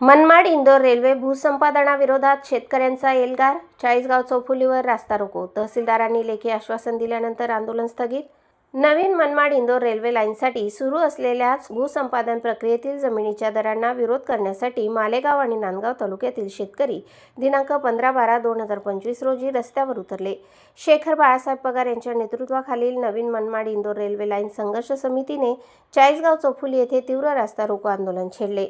Manmad Indore railway भूसंपादनाविरोधात शेतकऱ्यांचा एल्गार. चाळीसगाव चौफुलीवर रास्ता रोको. तहसीलदारांनी लेखी आश्वासन दिल्यानंतर आंदोलन स्थगित. नवीन मनमाड इंदोर रेल्वे लाईनसाठी सुरू असलेल्या भूसंपादन प्रक्रियेतील जमिनीच्या दरांना विरोध करण्यासाठी मालेगाव आणि नांदगाव तालुक्यातील शेतकरी दिनांक पंधरा बारा दोन हजार पंचवीस रोजी रस्त्यावर उतरले. शेखर बाळासाहेब पगार यांच्या नेतृत्वाखालील नवीन मनमाड इंदोर रेल्वे लाईन संघर्ष समितीने चाळीसगाव चौफुली येथे तीव्र रास्ता रोको आंदोलन छेडले.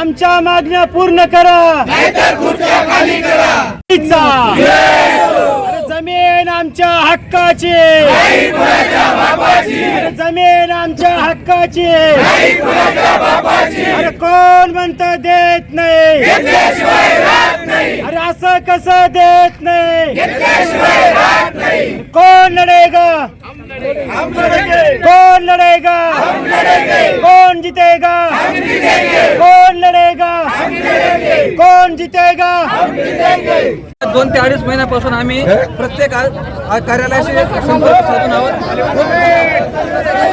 आमच्या मागण्या पूर्ण करा. जमीन आमच्या हक्काची. जमीन आमच्या हक्काची. कोण म्हणत देत नाही. अरे असं कसं देत नाही? कोण लढेगा? कौन लड़ेगा कौन जीतेगा? कौन लड़ेगा कौन जीतेगा. दोन ते अडीच महिन्यापासून आम्ही प्रत्येक कार्यालयाशी संपर्क साधून आहोत.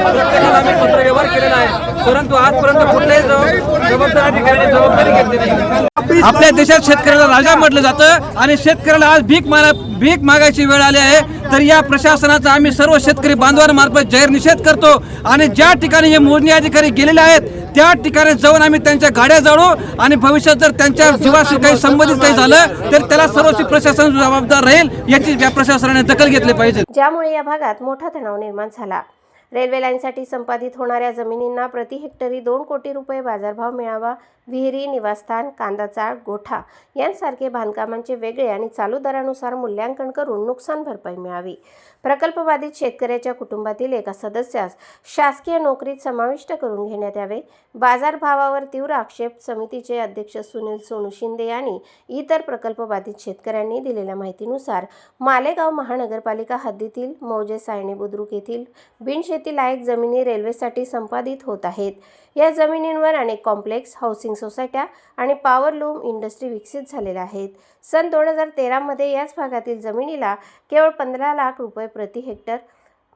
प्रत्येकाला आम्ही पत्रव्यवहार केलेला आहे. परंतु आजपर्यंत कुठल्याही जबाब- जबाबदार अधिकाऱ्याने जबाबदारी घेतलेली नाही. आपल्या देशात शेतकऱ्याला राजा म्हटलं जातं आणि शेतकऱ्याला आज भीक मारा भीक मागायची वेळ आली आहे. तर या प्रशासनाचा आम्ही सर्व शेतकरी बांधवांमार्फत जाहीर निषेध करतो आणि ज्या ठिकाणी हे मोजणी अधिकारी गेलेले आहेत त्या ठिकाणी जाऊन आम्ही त्यांच्या गाड्या जाळू आणि भविष्यात जर त्यांच्या जीवाशी काही संबंधित काही झालं तर त्याला सर्वस्वी प्रशासन जबाबदार राहील याची या प्रशासनाने दखल घेतली पाहिजे. ज्यामुळे या भागात मोठा तणाव निर्माण झाला. रेल्वे लाईनसाठी संपादित होणाऱ्या जमिनींना प्रति हेक्टरी दोन कोटी रुपये बाजारभाव मिळावा विहिरी निवासस्थान कांदाचाळ गोठा यांसारखे बांधकामांचे वेगळे आणि चालू दरानुसार मूल्यांकन करून नुकसान भरपाई मिळावी. प्रकल्पबाधित शेतकऱ्याच्या कुटुंबातील एका सदस्यास शासकीय नोकरीत समाविष्ट करून घेण्यात यावे. बाजारभावावर तीव्र आक्षेप समितीचे अध्यक्ष सुनील सोनू शिंदे यांनी इतर प्रकल्पबाधित शेतकऱ्यांनी दिलेल्या माहितीनुसार मालेगाव महानगरपालिका हद्दीतील मौजे सायणे बुद्रुक येथील बिनशे शेतीलायक जमिनी रेल्वेसाठी संपादित होत आहेत. या जमिनींवर अनेक कॉम्प्लेक्स हाऊसिंग सोसायट्या आणि पॉवर लूम इंडस्ट्री विकसित झालेल्या आहेत. सन दोन हजार तेरामध्ये याच भागातील जमिनीला केवळ पंधरा लाख रुपये प्रति हेक्टर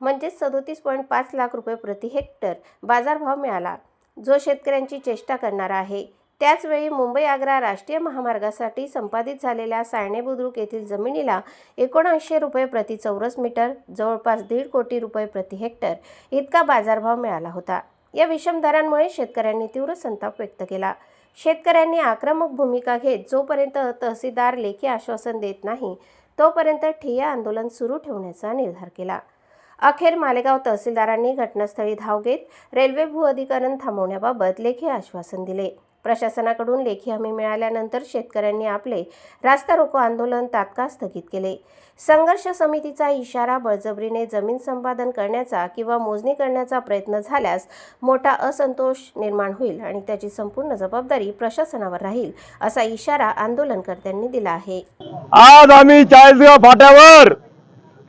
म्हणजेच सदोतीस पॉईंट पाच लाख रुपये प्रति हेक्टर बाजारभाव मिळाला. जो शेतकऱ्यांची चेष्टा करणारा आहे. त्याचवेळी मुंबई आग्रा राष्ट्रीय महामार्गासाठी संपादित झालेल्या सायणे बुद्रुक येथील जमिनीला एकोणऐंशी रुपये प्रति चौरस मीटर जवळपास दीड कोटी रुपये प्रति हेक्टर इतका बाजारभाव मिळाला होता. या विषम दरांमुळे शेतकऱ्यांनी तीव्र संताप व्यक्त केला. शेतकऱ्यांनी आक्रमक भूमिका घेत जोपर्यंत तहसीलदार लेखी आश्वासन देत नाही तोपर्यंत ठिय्या आंदोलन सुरू ठेवण्याचा निर्धार केला. अखेर मालेगाव तहसीलदारांनी घटनास्थळी धाव घेत रेल्वे भूअधिकरण थांबवण्याबाबत लेखी आश्वासन दिले. प्रशासनाकडून लेखी हमी मिळाल्यानंतर शेतकऱ्यांनी आपले रास्ता रोको आंदोलन तात्काळ स्थगित केले. संघर्ष समितीचा इशारा बळजबरीने जमीन संपादन करण्याचा किंवा मोजणी करण्याचा प्रयत्न झाल्यास मोठा असंतोष निर्माण होईल आणि त्याची संपूर्ण जबाबदारी प्रशासनावर राहील असा इशारा आंदोलनकर्त्यांनी दिला आहे. आज आम्ही चाळीसगाव फाट्यावर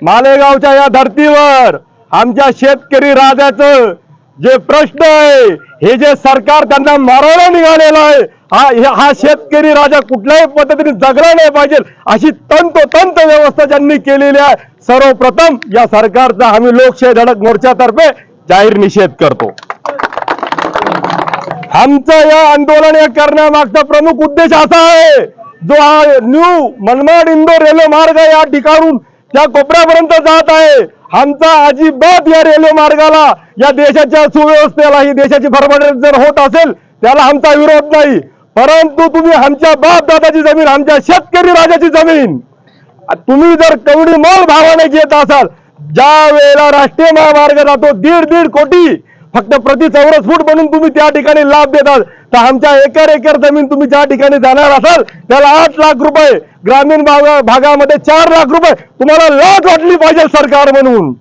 मालेगावच्या या धर्तीवर आमच्या शेतकरी राजाचं जे प्रश्न आहे हे जे सरकार त्यांना मारायला निघालेलं आहे हा हा शेतकरी राजा कुठल्याही पद्धतीने जगला नाही पाहिजे अशी तंतोतंत व्यवस्था ज्यांनी केलेली आहे सर्वप्रथम या सरकारचा आम्ही लोकशाही धडक मोर्चातर्फे जाहीर निषेध करतो. आमचं या आंदोलन हे करण्यामागचा प्रमुख उद्देश असा आहे जो हा न्यू मनमाड इंदोर रेल्वे मार्ग या ठिकाणून त्या कोपऱ्यापर्यंत जात आहे. आमचा अजिबात या रेल्वे मार्गाला या देशाच्या सुव्यवस्थेला ही देशाची भरभराट जर होत असेल त्याला आमचा विरोध नाही. परंतु तुम्ही आमच्या बाप दादाची जमीन आमच्या शेतकरी राजाची जमीन तुम्ही जर कवडी मोल भावाने घेत असाल ज्या वेळेला राष्ट्रीय महामार्ग जातो दीड दीड कोटी फक्त प्रति चौरस फूट म्हणून तुम्ही त्या ठिकाणी लाभ देतात तर आमच्या एकर एकर जमीन तुम्ही ज्या ठिकाणी जाणार असाल त्याला आठ लाख रुपये ग्रामीण भागा- भागामध्ये चार लाख रुपये. तुम्हाला लाट वाटली पाहिजे सरकार म्हणून.